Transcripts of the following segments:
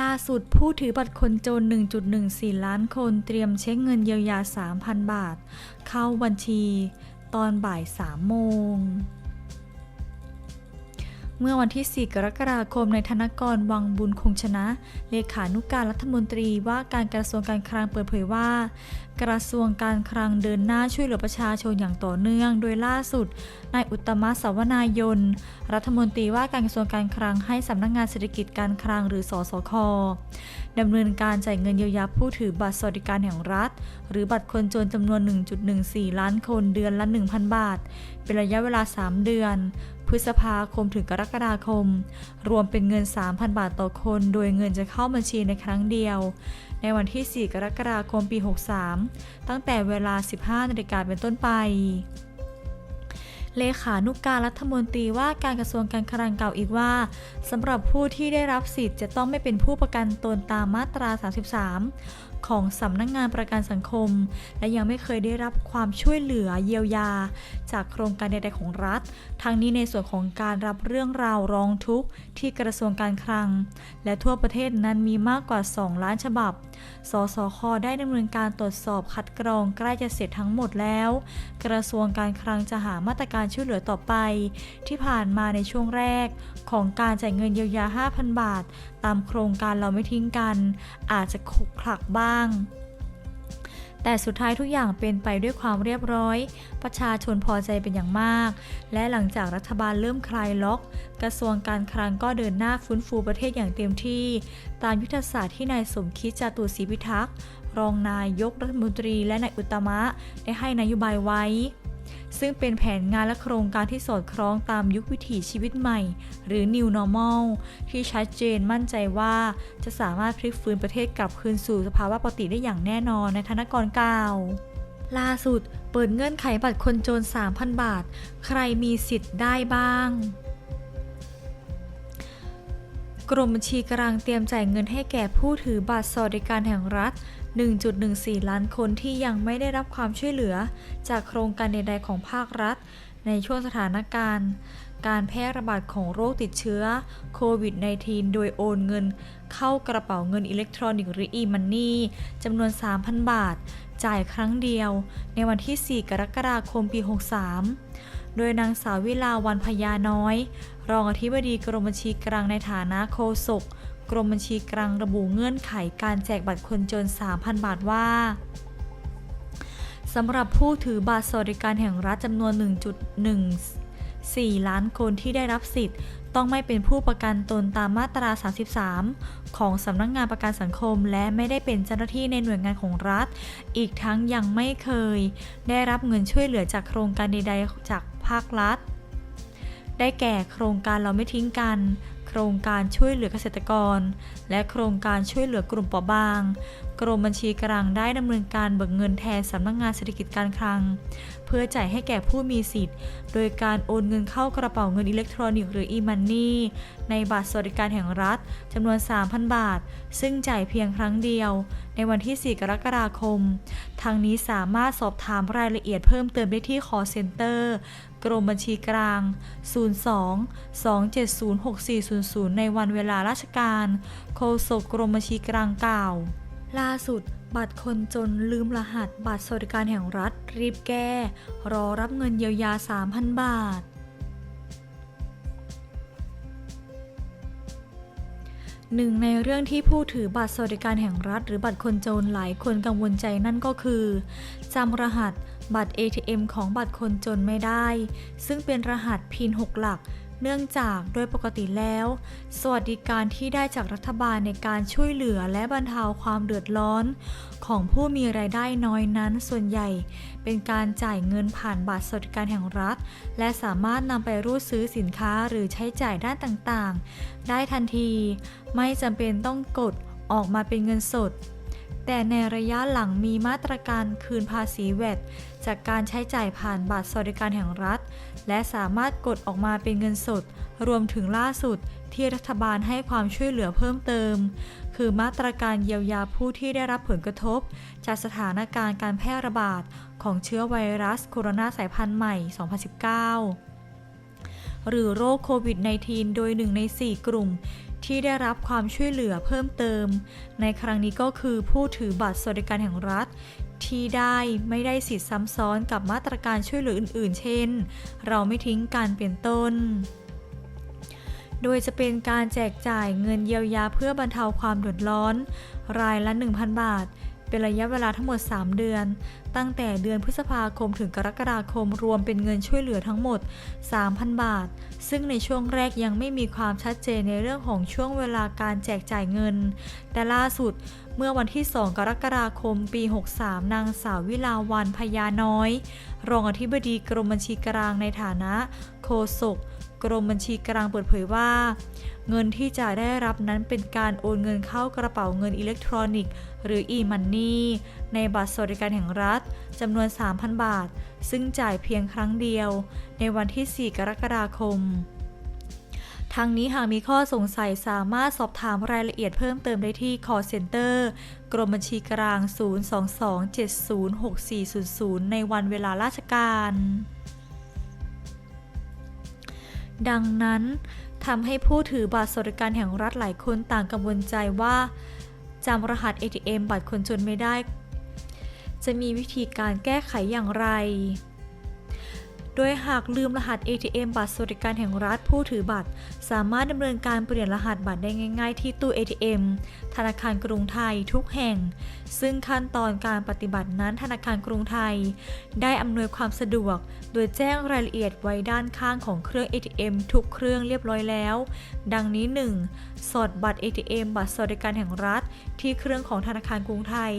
ล่าสุดผู้ถือบัตรคนจน 1.14 ล้านคนเตรียมเช็คเงินเยียวยา 3,000 บาท เข้าบัญชี ตอนบ่าย 3 โมง เมื่อวันที่ 4 กรกฎาคมในธนกรวังบุญคงชนะ เลขานุการรัฐมนตรีว่าการกระทรวงการคลังเปิดเผยว่า กระทรวงการคลังเดินหน้าช่วยเหลือประชาชนอย่างต่อเนื่อง โดยล่าสุดนายอุตมะสาวนายน รัฐมนตรีว่าการกระทรวงการคลังให้สำนักงานเศรษฐกิจการคลังหรือสสคดำเนินการจ่ายเงินเยียวยาผู้ถือบัตรสวัสดิการแห่งรัฐ หรือบัตรคนจนจำนวน 1.14 ล้านคนเดือนละ 1,000 บาท เป็นระยะเวลา 3 เดือน พฤษภาคมถึงกรกฎาคม รวมเป็นเงิน 3,000 บาทต่อคน โดยเงินจะเข้าบัญชีในครั้งเดียว ในวันที่ 4 กรกฎาคมปี 63 ตั้งแต่เวลา 15นาฬิกาเป็นต้นไปเลขานุกการรัฐมนตรีว่าการกระทรวงการคลังกล่าวอีกว่าสำหรับผู้ที่ได้รับสิทธิ์จะต้องไม่เป็นผู้ประกันตนตามมาตรา 33 ของสำนักงงานประกันสังคม และยังไม่เคยได้รับความช่วยเหลือเยียวยา จากโครงการใดๆของรัฐ ทั้งนี้ในส่วนของการรับเรื่องราวร้องทุกข์ที่กระทรวงการคลัง และทั่วประเทศนั้นมีมากกว่า 2 ล้านฉบับ สสค ได้ดำเนินการตรวจสอบคัดกรองใกล้จะเสร็จทั้งหมดแล้ว กระทรวงการคลังจะหามาตรการช่วยเหลือต่อไป ที่ผ่านมาในช่วงแรก ของการจ่ายเงินเยียวยา 5,000 บาท ตามโครงการเราไม่ทิ้งกัน อาจจะขลุกขลักบ้างแต่สุดท้ายทุกอย่างเป็นไปด้วยความเรียบร้อย ประชาชนพอใจเป็นอย่างมาก และหลังจากรัฐบาลเริ่มคลายล็อก กระทรวงการคลังก็เดินหน้าฟื้นฟูประเทศอย่างเต็มที่ ตามยุทธศาสตร์ที่นายสมคิดจาตุศรีพิทักษ์รองนายกรัฐมนตรีและนายอุตตมะได้ให้นโยบายไว้ ซึ่งเป็นแผนงานและโครงการที่สอดคล้องตามยุควิถีชีวิตใหม่ หรือ New Normal ที่ชัดเจนมั่นใจว่า จะสามารถพลิกฟื้นประเทศกลับคืนสู่สภาวะปกติได้อย่างแน่นอนในธนกรกล่าวล่าสุด เปิดเงื่อนไขบัตรคนจน 3,000 บาท ใครมีสิทธิ์ได้บ้าง กรมบัญชีกลางเตรียมจ่ายเงินให้แก่ผู้ถือบัตรสวัสดิการแห่งรัฐ 1.14 ล้านคนที่ยังไม่ได้รับความช่วยเหลือ จากโครงการใดๆของภาครัฐ ในช่วงสถานการณ์ การแพร่ระบาดของโรคติดเชื้อโควิด -19 โดยโอนเงิน เข้ากระเป๋าเงินอิเล็กทรอนิกส์หรือ e-money จำนวน 3,000 บาท จ่ายครั้งเดียว ในวันที่ 4 กรกฎาคมปี 63 โดยนางสาววิลาวันพญาน้อย รองอธิบดีกรมบัญชีกลางในฐานะโฆษก กรมบัญชีกลางระบุเงื่อนไขการแจกบัตรคนจน 3,000 บาทว่าสำหรับผู้ถือบัตรสวัสดิการแห่งรัฐจำนวน 1.14 ล้านคนที่ได้รับสิทธิ์ ต้องไม่เป็นผู้ประกันตนตามมาตรา 33 ของสำนักงานประกันสังคม และไม่ได้เป็นเจ้าหน้าที่ในหน่วยงานของรัฐ อีกทั้งยังไม่เคย ได้รับเงินช่วยเหลือจากโครงการใด ๆ จากภาครัฐ ได้แก่โครงการเราไม่ทิ้งกัน โครงการช่วยเหลือเกษตรกร และโครงการช่วยเหลือกลุ่มเปราะบาง กรมบัญชีกลางได้ดำเนินการเบิกเงินแทนสำนักงานเศรษฐกิจการคลัง เพื่อจ่ายให้แก่ผู้มีสิทธิ์ โดยการโอนเงินเข้ากระเป๋าเงินอิเล็กทรอนิกส์หรือ e-money ในบัตรสวัสดิการแห่งรัฐจำนวน 3,000 บาท ซึ่งจ่ายเพียงครั้งเดียว ในวันที่ 4 กรกฎาคม ทางนี้สามารถสอบถามรายละเอียดเพิ่มเติมได้ที่ call center กรมบัญชีกลาง 02 270 6400 ในวันเวลาราชการ โฆษกกรมบัญชีกลางกล่าว ล่าสุดบัตรคนจนลืมรหัสบัตรสวัสดิการแห่งรัฐ รีบแก้ รอรับเงินเยียวยา 3,000 บาทหนึ่งในเรื่องที่ผู้ถือบัตรสวัสดิการแห่งรัฐ หรือบัตรคนจนหลายคนกังวลใจนั่นก็คือจำรหัส บัตร ATM ของบัตรคนจนไม่ได้ ซึ่งเป็นรหัสพิน6หลัก เนื่องจากโดยปกติแล้ว สวัสดิการที่ได้จากรัฐบาลในการช่วยเหลือและบรรเทาความเดือดร้อน ของผู้มีรายได้น้อยนั้นส่วนใหญ่ เป็นการจ่ายเงินผ่านบัตรสวัสดิการแห่งรัฐ และสามารถนำไปรูดซื้อสินค้าหรือใช้จ่ายด้านต่างๆ ได้ทันที ไม่จำเป็นต้องกดออกมาเป็นเงินสด แต่ในระยะหลังมีมาตรการคืนภาษีแวดจากการใช้จ่ายผ่านบัตรสวัสดิการแห่งรัฐ และสามารถกดออกมาเป็นเงินสด รวมถึงล่าสุดที่รัฐบาลให้ความช่วยเหลือเพิ่มเติม คือมาตรการเยียวยาผู้ที่ได้รับผลกระทบ จากสถานการณ์การแพร่ระบาดของเชื้อไวรัสโคโรนาสายพันธุ์ใหม่ 2019 หรือโรคโควิด -19 โดยหนึ่งใน 4 กลุ่ม ที่ได้รับความช่วยเหลือเพิ่มเติม ในครั้งนี้ก็คือผู้ถือบัตรสวัสดิการแห่งรัฐ ที่ได้ไม่ได้สิทธิซ้ำซ้อนกับมาตรการช่วยเหลืออื่น ๆ เช่น เราไม่ทิ้งการเปลี่ยนต้นโดยจะเป็นการแจกจ่ายเงินเยียวยาเพื่อบรรเทาความเดือดร้อน รายละ 1,000 บาท เป็นระยะเวลาทั้งหมด 3 เดือน ตั้งแต่เดือนพฤษภาคมถึงกรกฎาคมรวมเป็นเงินช่วยเหลือทั้งหมด 3,000 บาท ซึ่งในช่วงแรกยังไม่มีความชัดเจนในเรื่องของช่วงเวลาการแจกจ่ายเงิน แต่ล่าสุดเมื่อวันที่ 2 กรกฎาคม ปี 63 นางสาววิลาวันพญาน้อย รองอธิบดีกรมบัญชีกลางในฐานะโฆษก กรมบัญชีกลางเปิดเผยว่า เงินที่จะได้รับนั้นเป็นการโอนเงินเข้ากระเป๋าเงินอิเล็กทรอนิกส์ หรือ e-money ในบัตรสวัสดิการแห่งรัฐจำนวน 3,000 บาท ซึ่งจ่ายเพียงครั้งเดียว ในวันที่ 4 กรกฎาคมทางนี้หากมีข้อสงสัยสามารถสอบถามรายละเอียดเพิ่มเติมได้ที่ call center กรมบัญชีกลาง 022706400 ในวันเวลาราชการ ดังนั้นทำให้ผู้ถือบัตรสวัสดิการแห่งรัฐหลายคนต่างกังวลใจว่าจำรหัส ATM บัตรคนจนไม่ได้ จะมีวิธีการแก้ไขอย่างไร โดยหากลืมรหัส ATM บัตรสวัสดิการแห่งรัฐผู้ถือบัตร สามารถดำเนินการเปลี่ยนรหัสบัตรได้ง่าย ๆ ที่ตู้ ATM ธนาคารกรุงไทยทุกแห่ง ซึ่งขั้นตอนการปฏิบัตินั้นธนาคารกรุงไทย ได้อำนวยความสะดวก โดยแจ้งรายละเอียดไว้ด้านข้างของเครื่อง ATM ทุกเครื่องเรียบร้อยแล้ว ดังนี้ 1. สอดบัตร ATM บัตรสวัสดิการแห่งรัฐ ที่เครื่องของธนาคารกรุงไทย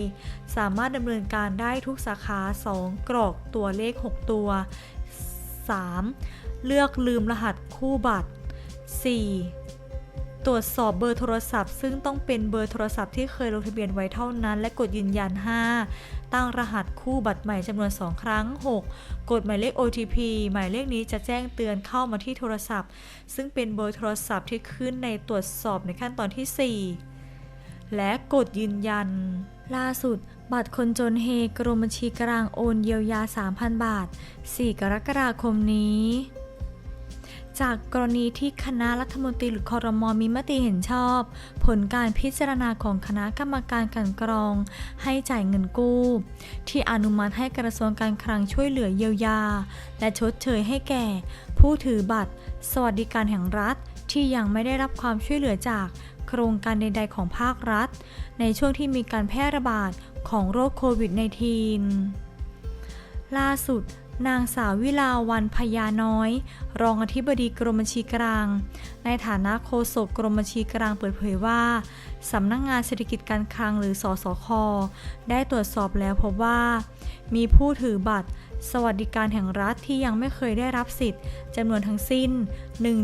สามารถดำเนินการได้ทุกสาขา 2 กรอกตัวเลข 6 ตัว 3. เลือกลืมรหัสคู่บัตร 4. ตรวจสอบเบอร์โทรศัพท์ ซึ่งต้องเป็นเบอร์โทรศัพท์ที่เคยลงทะเบียนไว้เท่านั้น และกดยืนยัน 5. ตั้งรหัสคู่บัตรใหม่จำนวน 2 ครั้ง 6. กดหมายเลข OTP หมายเลขนี้จะแจ้งเตือนเข้ามาที่โทรศัพท์ ซึ่งเป็นเบอร์โทรศัพท์ที่ขึ้นในตรวจสอบในขั้นตอนที่ 4 และกดยืนยัน ล่าสุด บัตรคนจนเฮกรมบัญชีกลางโอนเยียวยา 3,000 บาท 4 กรกฎาคมนี้ จากกรณีที่คณะรัฐมนตรีหรือคอรมอมีมติเห็นชอบ ผลการพิจารณาของคณะกรรมการกลันกรอง ให้จ่ายเงินกู้ ที่อนุมัติให้กระทรวงการคลังช่วยเหลือเยียวยา และชดเชยให้แก่ ผู้ถือบัตร สวัสดิการแห่งรัฐที่ยังไม่ได้รับความช่วยเหลือจาก โครงการใด ๆ ของภาครัฐ ในช่วงที่มีการแพร่ระบาดของโรคโควิด -19 ล่าสุด นางสาววิลาวันพญาน้อย รองอธิบดีกรมบัญชีกลาง ในฐานะโฆษกกรมบัญชีกลางเปิดเผยว่าสำนักงงานเศรษฐกิจการคลังหรือสอสคได้ตรวจสอบแล้วพบว่า มีผู้ถือบัตร สวัสดิการแห่งรัฐที่ยังไม่เคยได้รับสิทธิ์จำนวนทั้งสิ้น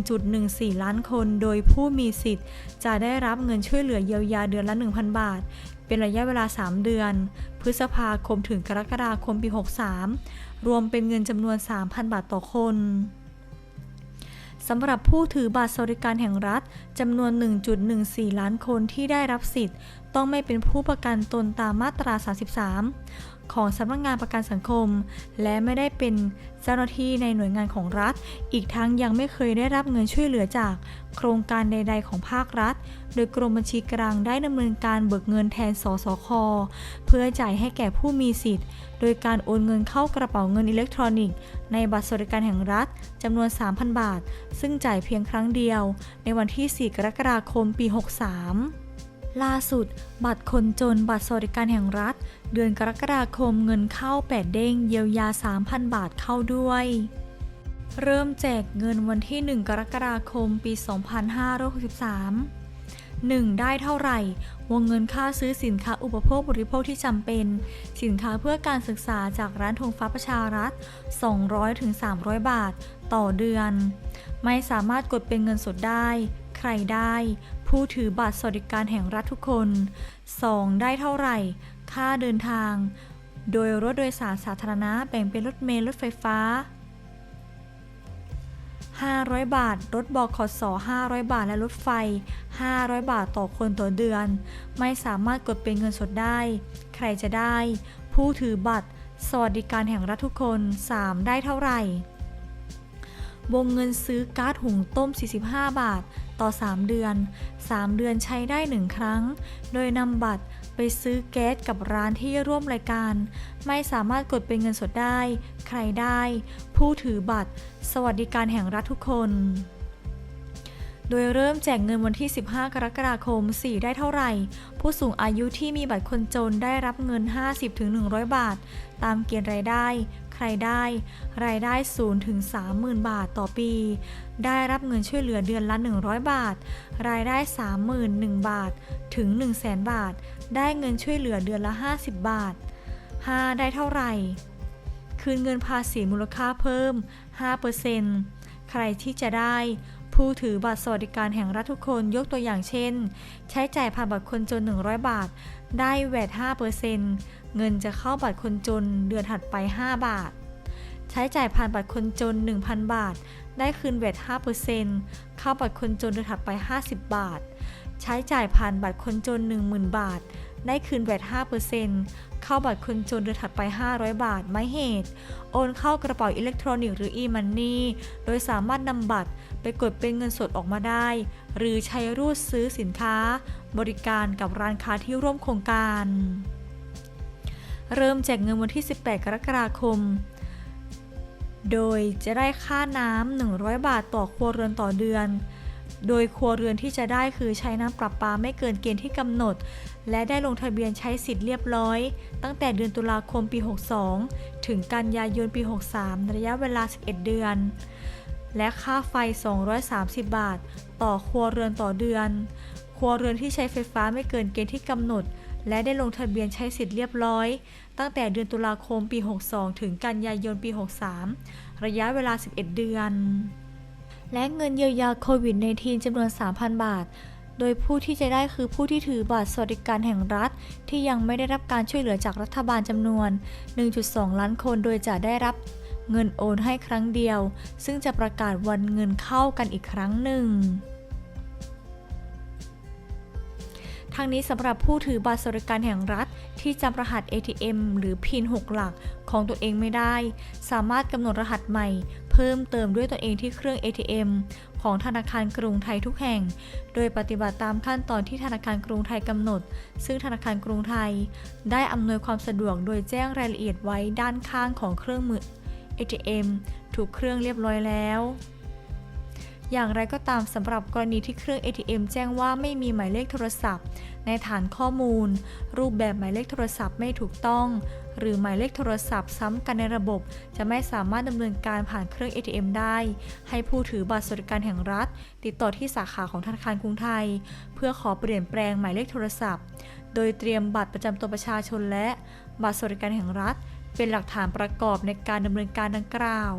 1.14 ล้านคน โดยผู้มีสิทธิ์ จะได้รับเงินช่วยเหลือเยียวยาเดือนละ 1,000 บาท เป็นระยะเวลา 3 เดือน พฤษภาคมถึงกรกฎาคมปี 63 รวมเป็นเงินจำนวน 3,000 บาทต่อคนสำหรับผู้ถือบัตรสวัสดิการแห่งรัฐจำนวน 1.14 ล้านคนที่ได้รับสิทธิ์ ต้องไม่เป็นผู้ประกันตนตามมาตรา 33 ของสำนักงานประกันสังคม และไม่ได้เป็นเจ้าหน้าที่ในหน่วยงานของรัฐ อีกทั้งยังไม่เคยได้รับเงินช่วยเหลือจาก โครงการใด ๆ ของภาครัฐ โดยกรมบัญชีกลางได้ดำเนินการเบิกเงินแทนสสค เพื่อจ่ายให้แก่ผู้มีสิทธิ์ โดยการโอนเงินเข้ากระเป๋าเงินอิเล็กทรอนิกส์ ในบัตรสวัสดิการแห่งรัฐจำนวน 3,000 บาท ซึ่งจ่ายเพียงครั้งเดียว ในวันที่ 4 กรกฎาคม ปี 63 ล่าสุด บัตรคนจนบัตรสวัสดิการแห่งรัฐ เดือนกรกฎาคมเงินเข้า8เด้งเยียวยา 3,000 บาทเข้าด้วย เริ่มแจกเงินวันที่ 1 กรกฎาคมปี 2563 1. ได้เท่าไหร่ วงเงินค่าซื้อสินค้าอุปโภคบริโภคที่จำเป็น สินค้าเพื่อการศึกษาจากร้านธงฟ้าประชารัฐ 200-300 บาท ต่อเดือน ไม่สามารถกดเป็นเงินสดได้ ใครได้ ผู้ถือบัตรสวัสดิการแห่งรัฐทุกคน 2. ได้เท่าไหร่ ค่าเดินทาง โดยรถโดยสารสาธารณะแบ่งเป็นรถเมล์รถไฟฟ้า 500 บาท รถบขส500 บาท และรถไฟ 500 บาทต่อคนต่อเดือน ไม่สามารถกดเป็นเงินสดได้ ใครจะได้ ผู้ถือบัตร สวัสดิการแห่งรัฐทุกคน 3. ได้เท่าไหร่ วงเงินซื้อก๊าซหุงต้ม 45 บาท ต่อ 3 เดือน 3 เดือนใช้ได้ 1 ครั้ง โดยนำบัตรไปซื้อแก๊สกับร้านที่ร่วมรายการ ไม่สามารถกดเป็นเงินสดได้ ใครได้ ผู้ถือบัตร สวัสดิการแห่งรัฐทุกคน ดยเริ่มแจกเงินวันที่ 15 กรกฎาคม 4 ได้เท่าไหร่ ผู้สูงอายุที่มีบัตรคนจนได้รับเงิน 50-100 บาท ตามเกณฑ์รายได้ ใครได้ รายได้0ถึง30,000 บาทต่อปี ได้รับเงินช่วยเหลือเดือนละ 100 บาท รายได้30,001บาท ถึง 100,000 บาท ได้เงินช่วยเหลือเดือนละ 50 บาท 5 ได้เท่าไหร่ คืนเงินภาษีมูลค่าเพิ่ม 5%ใครที่จะได้ ผู้ถือบัตรสวัสดิการแห่งรัฐทุกคนยกตัวอย่างเช่น ใช้จ่ายผ่านบัตรคนจน 100 บาท ได้แวด5%เงินจะเข้าบัตรคนจนเดือนถัดไป 5 บาท ใช้จ่ายผ่านบัตรคนจน 1,000 บาท ได้คืนแวด5%เข้าบัตรคนจนเดือนถัดไป 50 บาท ใช้จ่ายผ่านบัตรคนจน 10,000 บาท ได้คืนแวด5%เข้าบัตรคนจนเดือนถัดไป 500 บาท ไม่เหตุ โอนเข้ากระเป๋าอิเล็กทรอนิกส์หรือ e-money โดยสามารถนำบัตรไปกดเป็นเงินสดออกมาได้ หรือใช้รูดซื้อสินค้า บริการกับร้านค้าที่ร่วมโครงการ เริ่มแจกเงินวันที่ 18 กรกฎาคม โดยจะได้ค่าน้ำ 100 บาทต่อครัวเรือนต่อเดือน โดยครัวเรือนที่จะได้คือใช้น้ำประปาไม่เกินเกณฑ์ที่กำหนด และได้ลงทะเบียนใช้สิทธิ์เรียบร้อย ตั้งแต่เดือนตุลาคมปี 62 ถึงกันยายนปี 63 ระยะเวลา 11 เดือน และค่าไฟ 230 บาท ต่อครัวเรือนต่อเดือน ครัวเรือนที่ใช้ไฟฟ้าไม่เกินเกณฑ์ที่กำหนด และได้ลงทะเบียนใช้สิทธิ์เรียบร้อย ตั้งแต่เดือนตุลาคมปี 62 ถึงกันยายนปี 63 ระยะเวลา 11 เดือน และเงินเยียวยาโควิด -19 จำนวน 3,000 บาท โดยผู้ที่จะได้คือผู้ที่ถือบัตรสวัสดิการแห่งรัฐ ที่ยังไม่ได้รับการช่วยเหลือจากรัฐบาลจำนวน 1.2 ล้านคน โดยจะได้รับเงินโอนให้ครั้งเดียว ซึ่งจะประกาศวันเงินเข้ากันอีกครั้งหนึ่งทางนี้สำหรับผู้ถือบัตรสวัสดิการแห่งรัฐ ที่จำรหัส ATM หรือ PIN 6 หลักของตัวเองไม่ได้ สามารถกำหนดรหัสใหม่ เพิ่มเติมด้วยตัวเองที่เครื่อง ATM ของธนาคารกรุงไทยทุกแห่ง โดยปฏิบัติตามขั้นตอนที่ธนาคารกรุงไทยกำหนด ซึ่งธนาคารกรุงไทย ได้อำนวยความสะดวกโดยแจ้งรายละเอียดไว้ด้านข้างของเครื่องมือ ATM ถูกเครื่องเรียบร้อยแล้ว อย่างไรก็ตามสำหรับกรณีที่เครื่อง ATM แจ้งว่าไม่มีหมายเลขโทรศัพท์ ในฐานข้อมูล รูปแบบหมายเลขโทรศัพท์ไม่ถูกต้อง หรือหมายเลขโทรศัพท์ซ้ำกันในระบบ จะไม่สามารถดำเนินการผ่านเครื่อง ATM ได้ ให้ผู้ถือบัตรสวัสดิการแห่งรัฐ ติดต่อที่สาขาของธนาคารกรุงไทย เพื่อขอเปลี่ยนแปลงหมายเลขโทรศัพท์ โดยเตรียมบัตรประจำตัวประชาชนและบัตรสวัสดิการแห่งรัฐ เป็นหลักฐานประกอบในการดำเนินการดังกล่าว